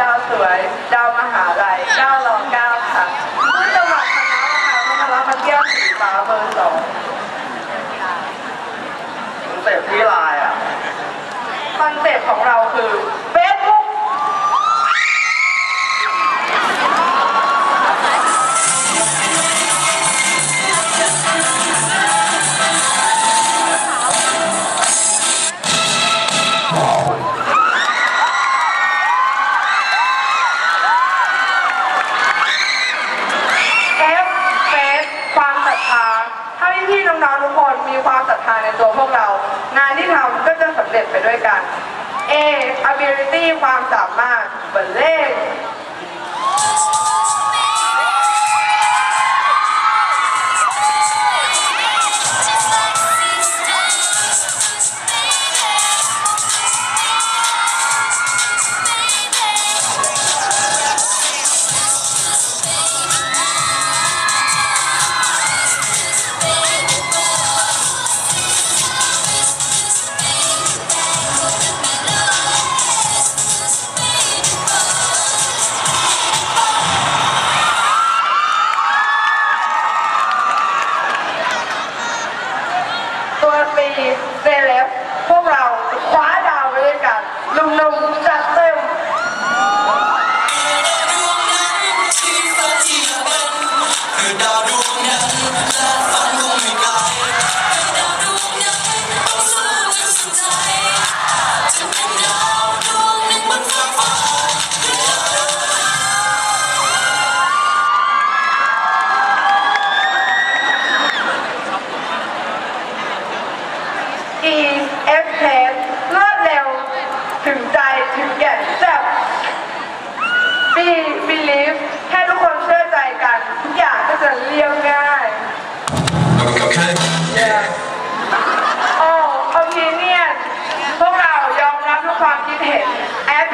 ดาวสวย ดาวมหาลัยเก้ารองเก้าค่ะผู้จังหวัดคณะค่ะคณะมาเที่ยวสีฟ้าเบอร์สองคอนเซ็ปต์ที่ลายอะ คอนเซ็ปต์ของเราคือเน้องๆทุกคนมีความศรัทธาในตัวพวกเรา งานที่ทำก็จะสำเร็จไปด้วยกัน A ability ความสามารถเหมือนเล่ hàng lồng lồng trạc xem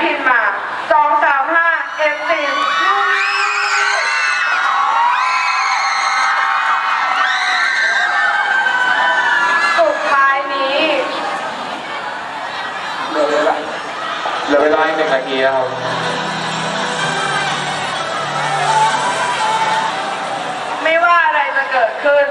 พิมพ์มาสองสามห้าเอฟซีสุดท้ายนี้ เหลือเวลาเหลือเวลาอีกหนึ่งนาทีครับ ไม่ว่าอะไรจะเกิดขึ้น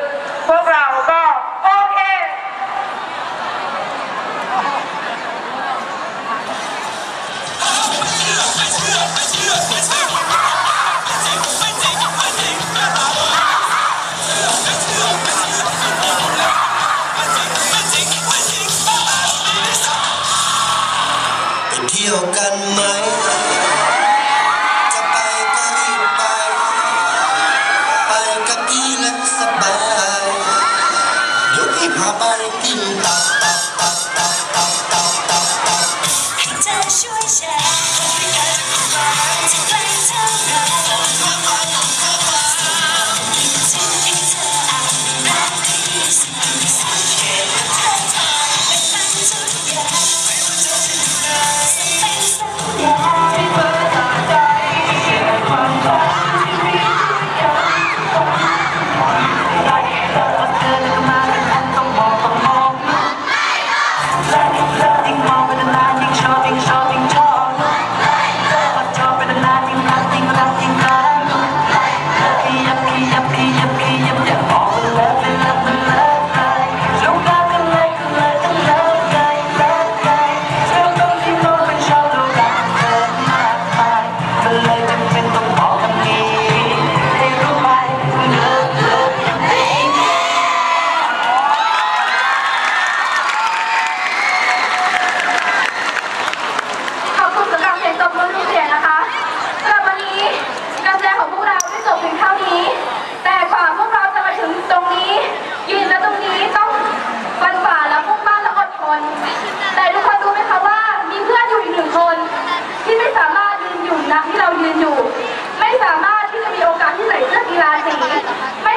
Río ณะที่เรายืนอยู่ ไม่สามารถที่จะมีโอกาสที่ใส่เสื้อกีฬาสีไ